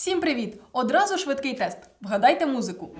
Всім привіт! Одразу швидкий тест. Вгадайте музику.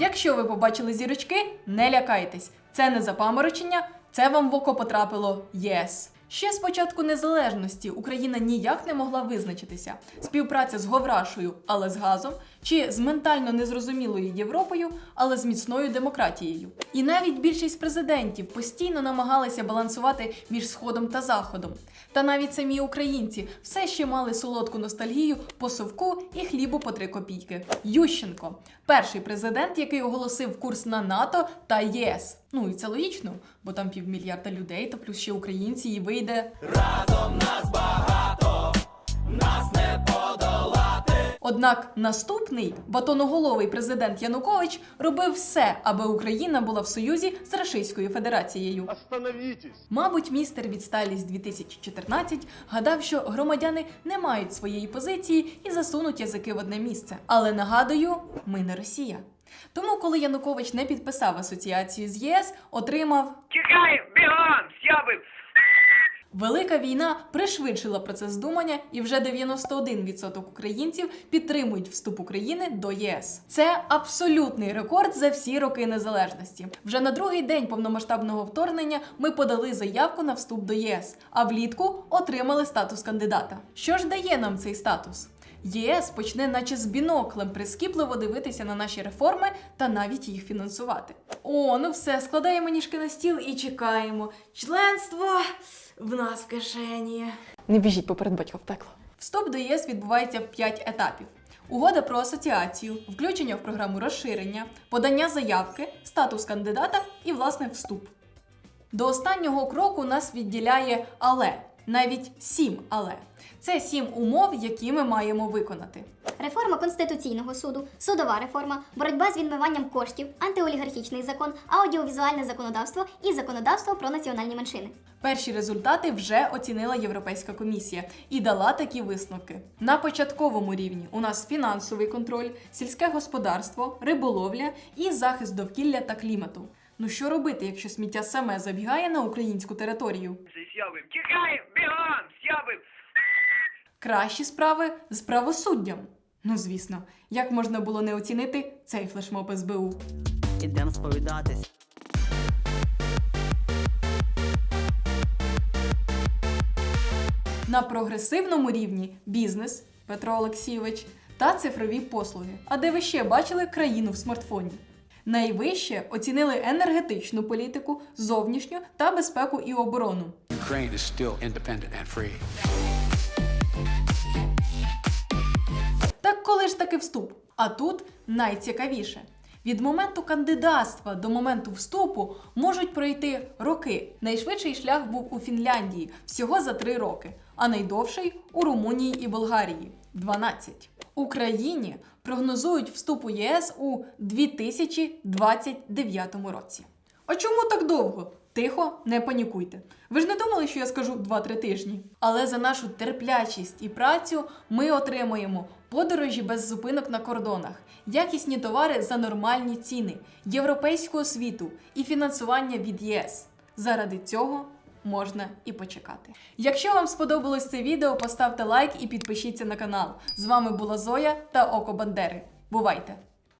Якщо ви побачили зірочки, не лякайтесь. Це не запаморочення, це вам в око потрапило ЄС. Ще з початку незалежності Україна ніяк не могла визначитися. Співпраця з Говрашою, але з газом, чи з ментально незрозумілою Європою, але з міцною демократією. І навіть більшість президентів постійно намагалися балансувати між сходом та заходом. Та навіть самі українці все ще мали солодку ностальгію по совку і хлібу по три копійки. Ющенко перший президент, який оголосив курс на НАТО та ЄС. Ну і це логічно, бо там півмільярда людей, та плюс ще українці, і вийде разом нас багато, нас не подолати. Однак наступний батоноголовий президент Янукович робив все, аби Україна була в союзі з Рашистською Федерацією. Остановитесь! Мабуть, містер відсталість 2014 гадав, що громадяни не мають своєї позиції і засунуть язики в одне місце. Але нагадую, ми не Росія. Тому, коли Янукович не підписав асоціацію з ЄС, отримав Тікаємо, бігом, сьобив. Велика війна пришвидшила процес думання, і вже 91% українців підтримують вступ України до ЄС. Це абсолютний рекорд за всі роки незалежності. Вже на другий день повномасштабного вторгнення ми подали заявку на вступ до ЄС, а влітку отримали статус кандидата. Що ж дає нам цей статус? ЄС почне, наче з біноклем, прискіпливо дивитися на наші реформи та навіть їх фінансувати. О, ну все, складаємо ніжки на стіл і чекаємо. Членство в нас в кишені. Не біжіть поперед батька в пекло. Вступ до ЄС відбувається в 5 етапів. Угода про асоціацію, включення в програму розширення, подання заявки, статус кандидата і власне вступ. До останнього кроку нас відділяє але, навіть сім але. Це сім умов, які ми маємо виконати. Реформа Конституційного суду, судова реформа, боротьба з відмиванням коштів, антиолігархічний закон, аудіовізуальне законодавство і законодавство про національні меншини. Перші результати вже оцінила Європейська комісія і дала такі висновки. На початковому рівні у нас фінансовий контроль, сільське господарство, риболовля і захист довкілля та клімату. Ну що робити, якщо сміття саме забігає на українську територію? Сьобив. Тікаємо, бігом, сьобив. Кращі справи з правосуддям. Ну звісно, як можна було не оцінити цей флешмоб СБУ? Ідем сповідатись. На прогресивному рівні бізнес Петро Олексійович та цифрові послуги. А де ви ще бачили країну в смартфоні? Найвище оцінили енергетичну політику, зовнішню та безпеку і оборону. Ukraine is still independent and free. Так коли ж таки вступ? А тут найцікавіше. Від моменту кандидатства до моменту вступу можуть пройти роки. Найшвидший шлях був у Фінляндії всього за три роки, а найдовший у Румунії і Болгарії 12. Україні прогнозують вступ у ЄС у 2029 році. А чому так довго? Тихо, не панікуйте. Ви ж не думали, що я скажу 2-3 тижні. Але за нашу терплячість і працю ми отримуємо подорожі без зупинок на кордонах, якісні товари за нормальні ціни, європейську освіту і фінансування від ЄС. Заради цього можна і почекати. Якщо вам сподобалось це відео, поставте лайк і підпишіться на канал. З вами була Зоя та Око Бандери. Бувайте!